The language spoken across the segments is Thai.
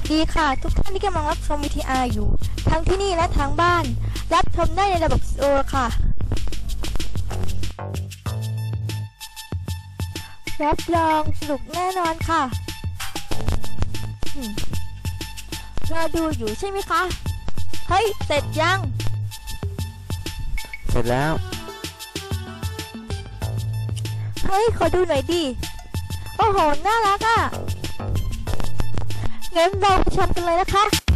วัสดีค่ะ ทุกท่านที่กำลังรับชม VTR อยู่ ทั้งที่นี่และทางบ้าน รับชมได้ในระบบสโตร์ค่ะ รับรองสนุกแน่นอนค่ะอืมรอดูอยู่ใช่ไหมคะ เฮ้ย เสร็จยัง เสร็จแล้ว เฮ้ย ขอดูหน่อยดิ โอ้โห น่ารักอะ่ะ งั้นเราไปชมกันเลยนะคะ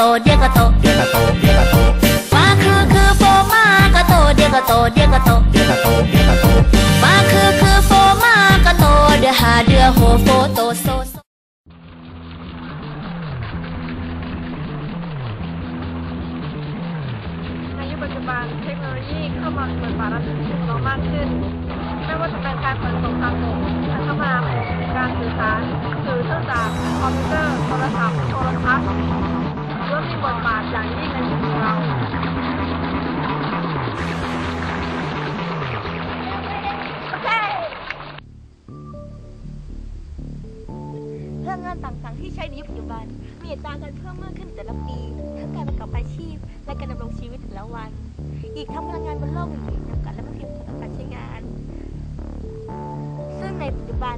โตเดียกะโตเดียกะโตเดียกะโตมาคือคือโฟมากะโตเดียกะโตเดียกะโตเดียกะโตเดียกะโตมาคือคือโฟมากะโตเดือหาเดือโหโฟโตโซโซในยุคปัจจุบันเทคโนโลยีเข้ามาเปิดบาตรรับชีวิตของเรามากขึ้น ไม่ว่าจะเป็นการขนส่งทางบกการคมนาคมการสื่อสารสื่อเครื่องจักรคอมพิวเตอร์โทรศัพท์โทรทัศน์ มีบทบาทอย่างยิ่งในชีวิตของเราพลังงานต่างๆที่ใช้ในยุคปัจจุบัน มีอัตราการเพิ่มมากขึ้นแต่ละปี ทั้งการประกอบอาชีพ และการดำรงชีวิตแต่ละวัน อีกทั้งพลังงานบนโลกมีขีดจำกัดและไม่เพียงพอต่อการใช้งาน ซึ่งในปัจจุบัน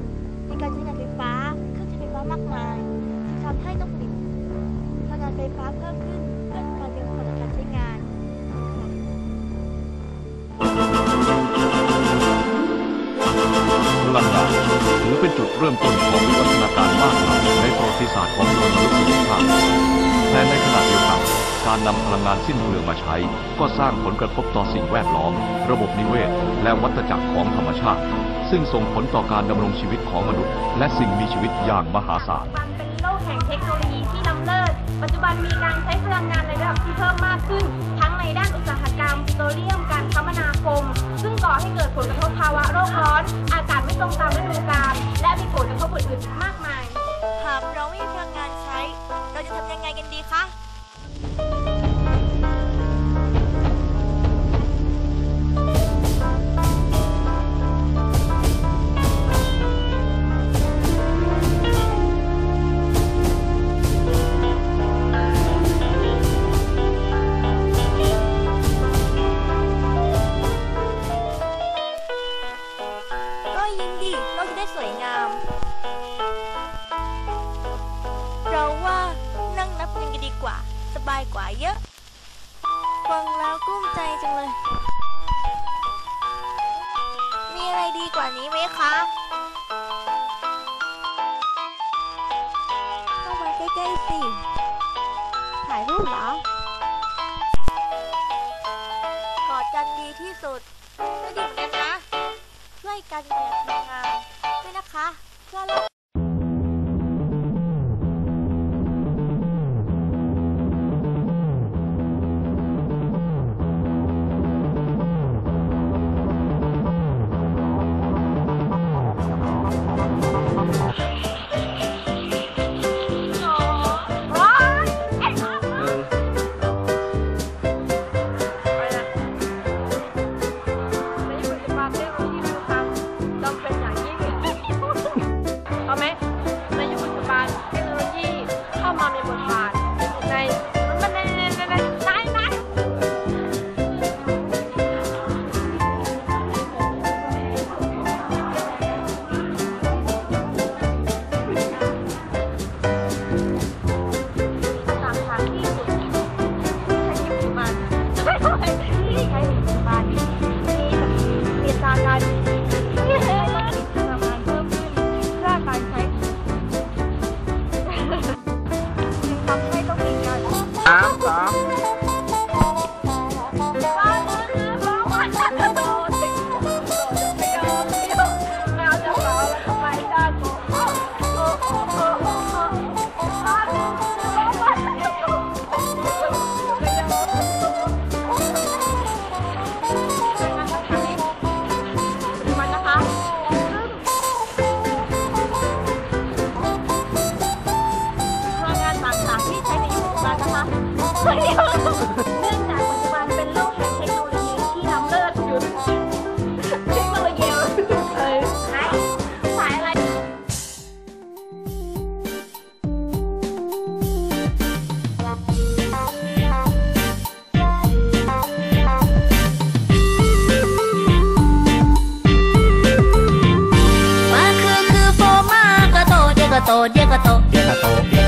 มีการใช้งานไฟฟ้า เครื่องใช้ไฟฟ้ามากมาย ไฟฟ้าเพิ่มขึ้นเพื่อความเพียงพอต่อการใช้งานลังงานถือเป็นจุดเริ่มต้นของวิวัฒนาการมากมายในประวัติศาสตร์ของมนุษยชาติแต่ในขณะเดียวกันการนำพลังงานสิ้นเปลืองมาใช้ ก็สร้างผลกระทบต่อสิ่งแวดล้อม ระบบนิเวศ และวัฏจักรของธรรมชาติ ซึ่งส่งผลต่อการดำรงชีวิตของมนุษย์ และสิ่งมีชีวิตอย่างมหาศาล ปัจจุบันมีการใช้พลังงานในระดับที่เพิ่มมากขึ้น ทั้งในด้านอุตสาหกรรมปิโตรเลียม การคมนาคม ซึ่งก่อให้เกิดผลกระทบภาวะโลกร้อน อากาศไม่ตรงตามฤดูกาลและมีผลกระทบอื่นๆมากมาย ก็ยิงดิโลกจะได้สวยงาม เราว่านั่งนับเงินกันดีกว่า สบายกว่าเยอะ ฟังแล้วกุ้มใจจังเลย มีอะไรดีกว่านี้ไหมคะเข้ามาใกล้ๆสิ ถ่ายรูปเหรอกอดกันดีที่สุดก็ดี ช่วยกันประหยัดพลังงานด้วยนะคะ เพื่อโลก เดียวเนื่องจากปัจจุบันเป็นโลกแห่งเทคโนโลยีที่ล้ำเลิศอยู่เทคโนโลยีเอ้ยสายายอะไรว่าคือคือโฟมากระโตดเยกระโตดเยกระโตดเยก็ะโต